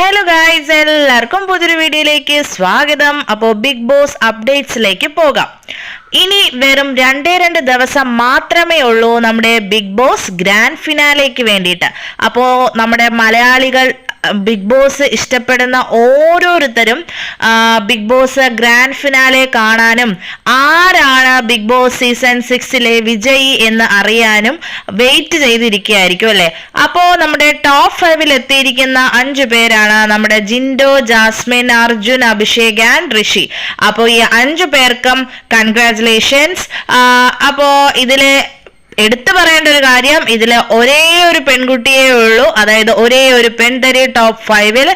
Hello guys എല്ലാവർക്കും പുതിയൊരു വീഡിയോയിലേക്ക് സ്വാഗതം. അപ്പോൾ ബിഗ് ബോസ് അപ്ഡേറ്റ്സിലേക്ക് പോകാം. ഇനി വെറും രണ്ടേ രണ്ട് ദിവസം മാത്രമേ ഉള്ളൂ നമ്മുടെ ബിഗ് ബോസ് ഗ്രാൻഡ് ഫിനാലേക്ക് വേണ്ടിയിട്ട്. അപ്പോൾ നമ്മുടെ മലയാളികൾ ബിഗ് ബോസ് ഇഷ്ടപ്പെടുന്ന ഓരോരുത്തരും ബിഗ് ബോസ് ഗ്രാൻഡ് ഫിനാലെ കാണാനും ആരാണ് ബിഗ് ബോസ് സീസൺ സിക്സിലെ വിജയി എന്ന് അറിയാനും വെയിറ്റ് ചെയ്തിരിക്കുകയായിരിക്കും അല്ലേ? അപ്പോൾ നമ്മുടെ ടോപ്പ് ഫൈവിൽ എത്തിയിരിക്കുന്ന അഞ്ചു പേരാണ് നമ്മുടെ ജിൻഡോ ജാസ്മിൻ അർജുൻ അഭിഷേക് ആൻഡ് ഋഷി. അപ്പോൾ ഈ അഞ്ചു പേർക്കും കൺഗ്രാറ്റുലേഷൻസ് അപ്പോൾ ഇതിലെ എടുത്തു പറയേണ്ട ഒരു കാര്യം ഇതിലെ ഒരേ ഒരു പെൺകുട്ടിയേ ഉള്ളൂ. അതായത് ഒരേ ഒരു പെൺതരി ടോപ്പ് ഫൈവിൽ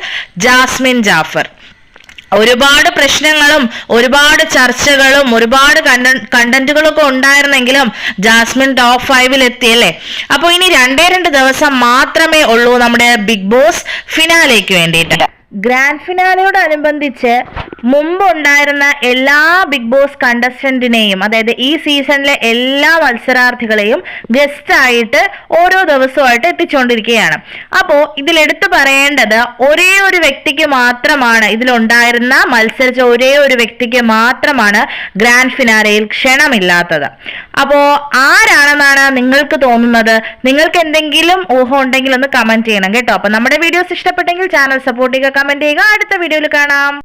ജാസ്മിൻ ജാഫർ. ഒരുപാട് പ്രശ്നങ്ങളും ഒരുപാട് ചർച്ചകളും ഒരുപാട് കണ്ടന്റുകളൊക്കെ ഉണ്ടായിരുന്നെങ്കിലും ജാസ്മിൻ ടോപ്പ് ഫൈവിൽ എത്തിയല്ലേ അപ്പോൾ ഇനി രണ്ടേ രണ്ട് ദിവസം മാത്രമേ ഉള്ളൂ നമ്മുടെ ബിഗ് ബോസ് ഫിനാലേക്ക് വേണ്ടിയിട്ട്. ഗ്രാൻഡ് ഫിനാലയോടനുബന്ധിച്ച് മുമ്പ് ഉണ്ടായിരുന്ന എല്ലാ ബിഗ് ബോസ് കണ്ടസ്റ്റന്റിനെയും അതായത് ഈ സീസണിലെ എല്ലാ മത്സരാർത്ഥികളെയും ഗസ്റ്റ് ആയിട്ട് ഓരോ ദിവസമായിട്ട് എത്തിച്ചുകൊണ്ടിരിക്കുകയാണ് അപ്പോൾ ഇതിൽ എടുത്തു പറയേണ്ടത് ഒരേ ഒരു വ്യക്തിക്ക് മാത്രമാണ് ഇതിലുണ്ടായിരുന്ന മത്സരിച്ച ഒരേ ഒരു വ്യക്തിക്ക് മാത്രമാണ് ഗ്രാൻഡ് ഫിനാലയിൽ ക്ഷണമില്ലാത്തത്. അപ്പോൾ ആരാണെന്നാണ് നിങ്ങൾക്ക് തോന്നുന്നത്? നിങ്ങൾക്ക് എന്തെങ്കിലും ഊഹം ഉണ്ടെങ്കിൽ ഒന്ന് കമന്റ് ചെയ്യണം കേട്ടോ. അപ്പോൾ നമ്മുടെ വീഡിയോസ് ഇഷ്ടപ്പെട്ടെങ്കിൽ ചാനൽ സപ്പോർട്ട് ചെയ്യുക കമന്റ് ചെയ്യുക. അടുത്ത വീഡിയോയിൽ കാണാം.